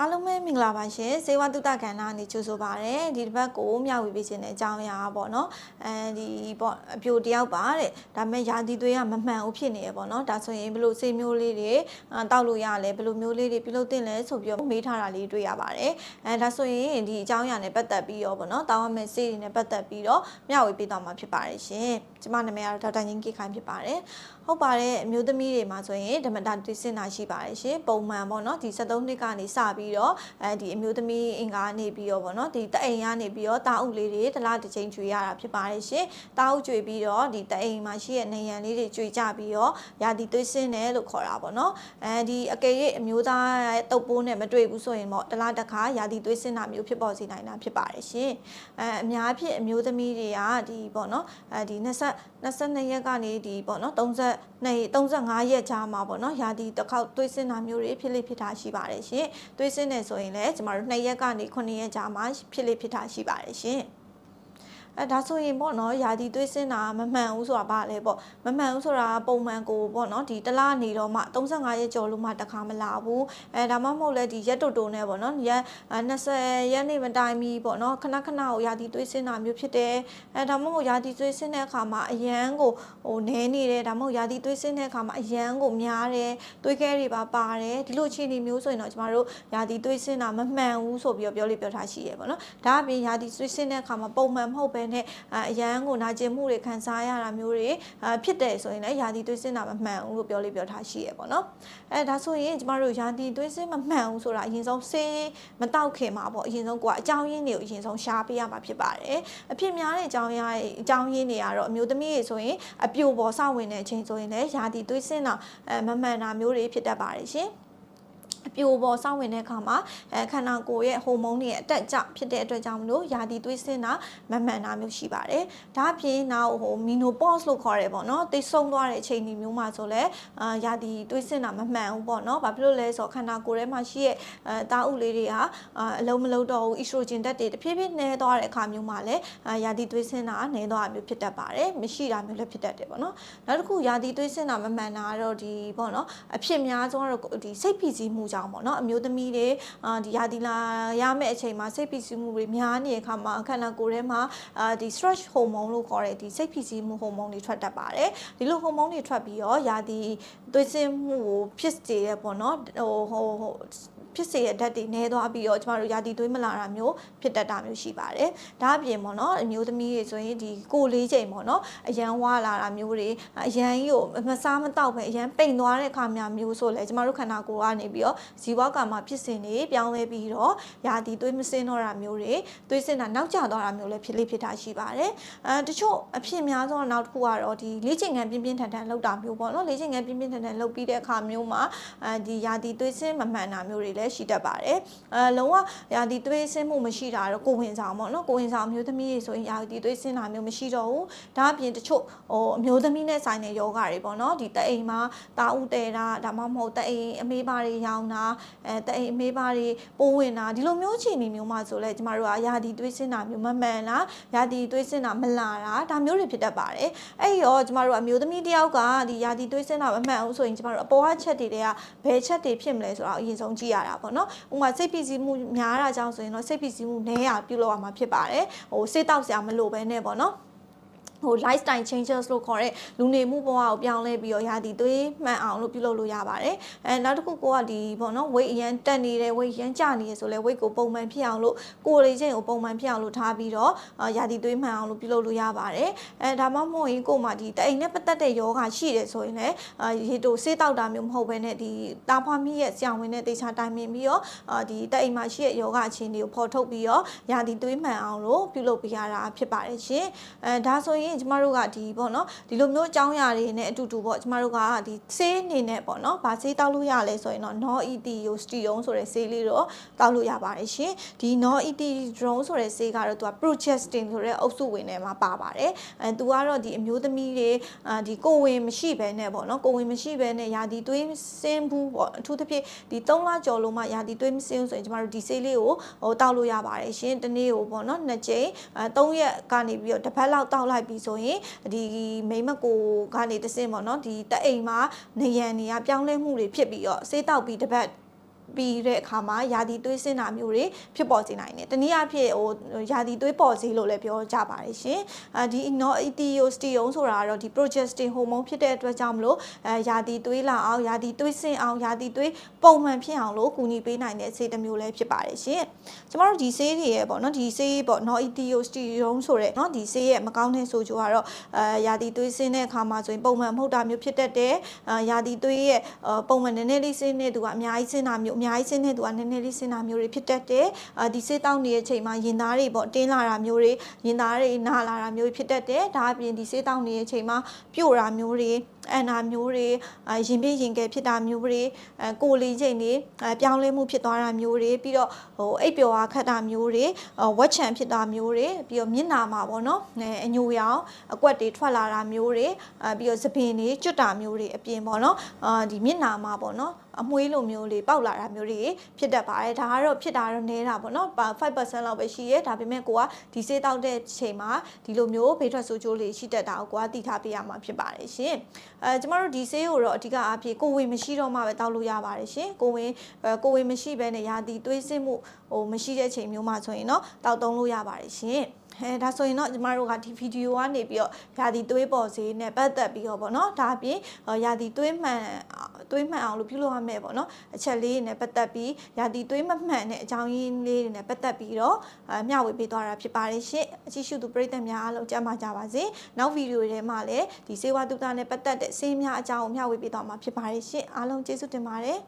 အားလုံးပဲမင်္ဂလာပါရှင်ဇေဝတုတကဏ္ဍအနေကြိုဆိုပါရစေဒီတစ်ပတ်ကိုမျှဝေပေးခြင်းတဲ့အကြောင်းအရာပေါ့နော်အဲဒီပေါ့အပြိုတယောက်ပါတဲ့ဒါပေမဲ့ယာတီသွေးကမမှန်ဘူးဖြစ်နေရပေါ့နော်ဒါဆိုရင်ဘယ်လိုစေမျိုးလေးတွေအာတောက်လို့ရလဲဘယ်လိုမျိုးလေးတွေပြုလုပ်တင်လဲဆိုပြီးတော့မေးထားတာလေးတွေ့ရပါတယ်အဲဒါဆိုရင်ဒီအကြောင်းအရာနဲ့ပတ်သက်ပြီးတော့ပေါ့နော်တောင်းရမယ့်စေတွေနဲ့ပတ်သက်ပြီးတော့မျှဝေပေးသွားမှာဖြစ်ပါတယ်ရှင်ကျမနာမည်ကတော့ဒေါက်တာငင်းကိခိုင်ဖြစ်ပါတယ်ဟုတ်ပါတယ်အမျိုးသမီးတွေမှာဆိုရင်ဓမ္မတာတွေ့စင်တာရှိပါတယ်ရှင်ပုံမှန်ပေါ့နော်ဒီ73နှစ်ကနေစပြီးတော့အဲဒီအမျိုးသမီးအင်္ဂါနေပြီးတော့ပေါ့နော်ဒီတအိမ်ကနေပြီးတော့တာအုပ်လေးတွေတစ်လားတစ်ချိန်ကျွေရတာဖြစ်ပါတယ်ရှင်တာအုပ်ကျွေပြီးတော့ဒီတအိမ်မှာရှိတဲ့နေရန်လေးတွေကျွေကြပြီးတော့ယာဒီတွေ့စင်တယ်လို့ခေါ်တာပေါ့နော်အဲဒီအကယ်၍အမျိုးသားရဲ့တုပ်ပိုးနဲ့မတွေ့ဘူးဆိုရင်ပေါ့တစ်လားတစ်ခါယာဒီတွေ့စင်တာမျိုးဖြစ်ပေါ်စေနိုင်တာဖြစ်ပါတယ်ရှင်အဲအများအဖြစ်အမျိုးသမီးတွေကဒီပေါ့နော်အဲဒီ20 22ရက်ကနေဒီပေါ့နော်30နှစ်35ရက်ကြာမှာပေါ့နော်ယာဒီတစ်ခေါက်သွေးစင်းတာမျိုးတွေဖြစ်လိဖြစ်တာရှိပါတယ်ရှင်သွေးစင်းတယ်ဆိုရင်လည်းကျမတို့2ရက်ကနေ9ရက်ကြာမှာဖြစ်လိဖြစ်တာရှိပါတယ်ရှင် အဲဒါဆိုရင်ပေါ့နော်ယာဒီသွေးစင်းတာမမှန်ဘူးဆိုတာဗာလဲပေါ့မမှန်ဘူးဆိုတာပုံမှန်ကိုပေါ့နော်ဒီတစ်လနေတော့မှ35ရက်ကျော်လို့မှတစ်ခါမလာဘူးအဲဒါမှမဟုတ်လဲဒီရက်တုတ်တုံနဲ့ပေါ့နော်ရက်20ရက်နေမတိုင်မီပေါ့နော်ခဏခဏကိုယာဒီသွေးစင်းတာမျိုးဖြစ်တယ်အဲဒါမှမဟုတ်ယာဒီသွေးစင်းတဲ့အခါမှာအရန်ကိုဟိုနဲနေတယ်ဒါမှမဟုတ်ယာဒီသွေးစင်းတဲ့အခါမှာအရန်ကိုများတယ်သွေးခဲတွေပါပါတယ်ဒီလိုအခြေအနေမျိုးဆိုရင်တော့ကျမတို့ယာဒီသွေးစင်းတာမမှန်ဘူးဆိုပြီးတော့ပြောလို့ပြောထားရှိရပေါ့နော်ဒါအပြင်ယာဒီသွေးစင်းတဲ့အခါမှာပုံမှန်မဟုတ်ပဲနဲ့အရန်ကိုနာကျင်မှုတွေခံစားရတာမျိုးတွေဖြစ်တယ်ဆိုရင်လည်းယာဒီသွေးစင်းတာမမှန်ဘူးလို့ပြောလို့ပြောထားရှိရပေါ့နော်အဲဒါဆိုရင်ကျမတို့ယာဒီသွေးစင်းမမှန်ဘူးဆိုတာအရင်ဆုံးဆေးမတောက်ခင်မှာပေါ့အရင်ဆုံးကိုကအကြောင်းရင်းတွေကိုအရင်ဆုံးရှားပေးရမှာဖြစ်ပါတယ်အဖြစ်များတဲ့အကြောင်းရင်းအကြောင်းရင်းတွေကတော့အမျိုးသမီးတွေဆိုရင်အပြိုပေါ်စဝင်တဲ့အချိန်ဆိုရင်လည်းယာဒီသွေးစင်းတာအဲမမှန်တာမျိုးတွေဖြစ်တတ်ပါတယ်ရှင်အ ပြိုပေါ်စောင့်ဝင်တဲ့အခါမှာအဲခန္ဓာကိုယ်ရဲ့ဟိုမုန်းတွေရဲ့အတက်ကြဖြစ်တဲ့အတွက်ကြောင့်မလို့ယာတီသွေးစင်းတာမမှန်တာမျိုးရှိပါတယ်။ဒါအပြင်နောက်ဟိုမီနိုပေါ့စ်လို့ခေါ်တယ်ပေါ့နော်။တိတ်ဆုံးသွားတဲ့အချိန်ဒီမျိုးမှာဆိုလဲအာယာတီသွေးစင်းတာမမှန်ဘူးပေါ့နော်။ဘာဖြစ်လို့လဲဆိုတော့ခန္ဓာကိုယ်ထဲမှာရှိရဲ့အဲတာဥလေးတွေဟာအလုံးမလုံးတော့ဘူးအီစထရိုဂျင်ဓာတ်တွေတဖြည်းဖြည်းနည်းသွားတဲ့အခါမျိုးမှာလဲယာတီသွေးစင်းတာနည်းသွားတာမျိုးဖြစ်တတ်ပါတယ်။မရှိတာမျိုးလည်းဖြစ်တတ်တယ်ပေါ့နော်။နောက်တစ်ခုယာတီသွေးစင်းတာမမှန်တာကတော့ဒီပေါ့နော်အဖြစ်များဆုံးကတော့ဒီစိတ်ဖိစီးမှုကြောင့်ပေါ့နော်အမျိုးသမီးတွေအာဒီယာဒီလာရမယ့်အချိန်မှာစိတ်ဖိစီးမှုတွေများနေတဲ့အခါမှာခန္ဓာကိုယ်ထဲမှာအာဒီ stress hormone လို့ခေါ်တဲ့ဒီစိတ်ဖိစီးမှုဟော်မုန်းတွေထွက်တတ်ပါတယ်ဒီလိုဟော်မုန်းတွေထွက်ပြီးတော့ယာဒီသွေးစင်းမှုကိုဖြစ်စေရပေါ့နော်ဟိုဟိုဟို ဖြစ်စေတဲ့ဓာတ်တွေနည်းသွားပြီးတော့ကျမတို့ယာတီသွေးမလာတာမျိုးဖြစ်တတ်တာမျိုးရှိပါတယ်။ဒါအပြင်ပေါ့နော်အမျိုးသမီးတွေဆိုရင်ဒီကိုလေးချိန်ပေါ့နော်အရန်ဝါလာတာမျိုးတွေအရန်ကြီးကိုမစားမတော့ပဲအရန်ပိန်သွားတဲ့အခါများမျိုးဆိုလဲကျမတို့ခန္ဓာကိုယ်ကနေပြီးတော့ဇီဝကာမဖြစ်စဉ်တွေပြောင်းလဲပြီးတော့ယာတီသွေးမစင်းတော့တာမျိုးတွေသွေးစင်းတာနောက်ကျသွားတာမျိုးလည်းဖြစ်လိဖြစ်တာရှိပါတယ်။အဲတချို့အဖြစ်များဆုံးနောက်တစ်ခုကတော့ဒီလေ့ကျင့်ခန်းပြင်းပြင်းထန်ထန်လုပ်တာမျိုးပေါ့နော်လေ့ကျင့်ခန်းပြင်းပြင်းထန်ထန်လုပ်ပြီးတဲ့အခါမျိုးမှာအဲဒီယာတီသွေးစင်းမမှန်တာမျိုးတွေလည်းလည်းရှိတတ်ပါတယ်အဲလုံးဝရာသီသွေးဆင်းမှုမရှိတာတော့ကိုဝင်ဆောင်ပေါ့နော်ကိုဝင်ဆောင်မျိုးသမီးတွေဆိုရင်ရာသီသွေးဆင်းတာမျိုးမရှိတော့ဘူးဒါအပြင်တချို့ဟိုအမျိုးသမီးနဲ့ဆိုင်တဲ့ယောဂတွေပေါ့နော်ဒီတအိမ်မှာတာဥတဲတာဒါမှမဟုတ်တအိမ်အမေးပါတွေရောင်းတာအဲတအိမ်အမေးပါတွေပိုးဝင်တာဒီလိုမျိုးအခြေအနေမျိုးမှဆိုလဲကျမတို့ကရာသီသွေးဆင်းတာမျိုးမမှန်လားရာသီသွေးဆင်းတာမလာတာဒါမျိုးတွေဖြစ်တတ်ပါတယ်အဲ့ရောကျမတို့အမျိုးသမီးတယောက်ကဒီရာသီသွေးဆင်းတာမမှန်ဘူးဆိုရင်ကျမတို့အပေါ်ကချက်တွေတွေကဘယ်ချက်တွေဖြစ်မလဲဆိုတော့အရင်ဆုံးကြည့်ရတာပေါ့နော်ဥပမာစိတ်ဖိစီးမှုများတာကြောင့်ဆိုရင်တော့စိတ်ဖိစီးမှုနည်းရပြုလုပ်ရမှာဖြစ်ပါတယ်ဟိုစိတ်တောက်စရာမလိုဘဲနဲ့ပေါ့နော် ဟို lifestyle changes လို့ခေါ်တဲ့လူနေမှုဘဝကိုပြောင်းလဲပြီးတော့ရာသီသွေးမှန်အောင်လို့ပြုလုပ်လို့ရပါတယ်။အဲနောက်တစ်ခုကိုကဒီပေါ့နော် weight အရန်တက်နေတယ် weight ရန်ကျနေရဆိုလဲ weight ကိုပုံမှန်ဖြစ်အောင်လို့ကိုယ်လေးချင်းကိုပုံမှန်ဖြစ်အောင်လို့ထားပြီးတော့ရာသီသွေးမှန်အောင်လို့ပြုလုပ်လို့ရပါတယ်။အဲဒါမှမဟုတ်ရင်ကိုယ်မှာဒီတအိမ်နဲ့ပတ်သက်တဲ့ယောဂရှိတယ်ဆိုရင်လည်းရေတိုဆေးတောက်တာမျိုးမဟုတ်ဘဲနဲ့ဒီတာဖွာမိရဲ့ဆရာဝန်နဲ့တေချာတိုင်ပင်ပြီးတော့ဒီတအိမ်မှာရှိတဲ့ယောဂအခြေအနေကိုဖော်ထုတ်ပြီးတော့ရာသီသွေးမှန်အောင်လို့ပြုလုပ်ပေးရတာဖြစ်ပါတယ်ရှင်။အဲဒါဆိုရင်ရင်ကျမတို့ကဒီပေါ့နော်ဒီလိုမျိုးအကြောင်းအရာတွေနဲ့အတူတူပေါ့ကျမတို့ကဒီဆေးအနေနဲ့ပေါ့နော်ဗာဆေးတောက်လို့ရလဲဆိုရင်တော့ no etiosterion ဆိုတဲ့ဆေးလေးတော့တောက်လို့ရပါတယ်ရှင်ဒီ no etiosterion ဆိုတဲ့ဆေးကတော့သူက progestin ဆိုတဲ့အုပ်စုဝင်ထဲမှာပါပါတယ်အဲသူကတော့ဒီအမျိုးသမီးတွေအာဒီကိုဝင်မရှိဘဲနဲ့ပေါ့နော်ကိုဝင်မရှိဘဲနဲ့ယာဒီသွေးစင်းဘူးပေါ့အထူးသဖြင့်ဒီ3လကျော်လုံးမှယာဒီသွေးမစင်းဆိုရင်ကျမတို့ဒီဆေးလေးကိုဟိုတောက်လို့ရပါတယ်ရှင်တနေ့ကိုပေါ့နော်နှစ်ကြိမ်အဲ3ရက်ကနေပြီးတော့တစ်ပတ်လောက်တောက်လိုက်ပြီဆိုရင်ဒီမိမကိုကနေတစင်ပေါ့နော်ဒီတအိမ်မှာနေရန်နေရပြောင်းလဲမှုတွေဖြစ်ပြီးတော့ဆေးတောက်ပြီးတစ်ပတ် ပြီးတဲ့အခါမှာယာတီသွေးဆင်းတာမျိုးတွေဖြစ်ပေါ်စေနိုင်တယ်။တနည်းအားဖြင့်ဟိုယာတီသွေးပေါ်စေလို့လည်းပြောကြပါတယ်ရှင်။အဲဒီ inoethiosterione ဆိုတာကတော့ဒီ progestin hormone ဖြစ်တဲ့အတွက်ကြောင့်မလို့အဲယာတီသွေးလာအောင်ယာတီသွေးဆင်းအောင်ယာတီသွေးပုံမှန်ဖြစ်အောင်လို့ကူညီပေးနိုင်တဲ့ဆေးတစ်မျိုးလည်းဖြစ်ပါတယ်ရှင်။ကျမတို့ဒီဆေးတွေရဲ့ပေါ့နော်ဒီဆေးပေါ့ inoethiosterione ဆိုတဲ့နော်ဒီဆေးရဲ့မကောင်းတဲ့ဆိုချိုကတော့အဲယာတီသွေးဆင်းတဲ့အခါမှာဆိုရင်ပုံမှန်မဟုတ်တာမျိုးဖြစ်တတ်တယ်။ယာတီသွေးရဲ့ပုံမှန်နည်းနည်းလေးဆင်းတဲ့သူကအများကြီးဆင်းတာမျိုးများကြီးဆင်းတဲ့သူကနည်းနည်းလေးဆင်းတာမျိုးတွေဖြစ်တတ်တယ်အဲဒီဆေးတောက်နေတဲ့အချိန်မှာရင်သားတွေပေါ့တင်းလာတာမျိုးတွေရင်သားတွေနာလာတာမျိုးတွေဖြစ်တတ်တယ်ဒါအပြင်ဒီဆေးတောက်နေတဲ့အချိန်မှာပြို့တာမျိုးတွေအန်နာမျိုးတွေအဲရင်ပြည့်ရင်ကဲဖြစ်တာမျိုးတွေအဲကိုယ်လေးချိန်တွေအဲပြောင်းလဲမှုဖြစ်သွားတာမျိုးတွေပြီးတော့ဟိုအိပ်ပျော်အားခတ်တာမျိုးတွေအဝက်ချံဖြစ်တာမျိုးတွေပြီးတော့မျက်နာမှာပေါ့နော်အဲအညိုရောင်အကွက်တွေထွက်လာတာမျိုးတွေအဲပြီးတော့သပင်တွေကျွတ်တာမျိုးတွေအပြင်ပေါ့နော်အာဒီမျက်နာမှာပေါ့နော်အမွှေးလိုမျိုးလေးပေါက်လာတာမျိုးတွေဖြစ်တတ်ပါတယ်ဒါကတော့ဖြစ်တာတော့နေတာပေါ့နော်5%လောက်ပဲရှိရဲဒါပေမဲ့ကိုကဒီစေးတောက်တဲ့ချိန်မှာဒီလိုမျိုးဘေးထွက်ဆိုးကျိုးလေးရှိတတ်တာကိုကိုကသိထားပေးရမှာဖြစ်ပါတယ်ရှင်အဲကျမတို့ဒီဆေးကိုတော့အဓိကအဖြစ်ကိုဝင်မရှိတော့မှပဲတောက်လို့ရပါတယ်ရှင်ကိုဝင်အဲကိုဝင်မရှိဘဲနဲ့ရာသီသွေးစစ်မှုဟိုမရှိတဲ့ချိန်မျိုးမှာဆိုရင်တော့တောက်သုံးလို့ရပါတယ်ရှင် အဲဒါဆိုရင်တော့ကျမတို့ကဒီဗီဒီယိုကနေပြီးတော့ယာဒီသွေးပေါ်စေးနဲ့ပတ်သက်ပြီးတော့ဗောနော်ဒါအပြင်ယာဒီသွေးမှန်သွေးမှန်အောင်လို့ပြုလုပ်ရမယ်ဗောနော်အချက်လေးတွေနဲ့ပတ်သက်ပြီးယာဒီသွေးမမှန်တဲ့အကြောင်းရင်းလေးတွေနဲ့ပတ်သက်ပြီးတော့အမျှဝေပေးသွားတာဖြစ်ပါတယ်ရှင့်အကြည့်ရှုသူပရိသတ်များအားလုံးကြမ်းပါကြပါစေနောက်ဗီဒီယိုတွေမှာလည်းဒီစေဝါတုဒနဲ့ပတ်သက်တဲ့ဆေးများအကြောင်းကိုမျှဝေပေးသွားမှာဖြစ်ပါတယ်ရှင့်အားလုံးကျေးဇူးတင်ပါတယ်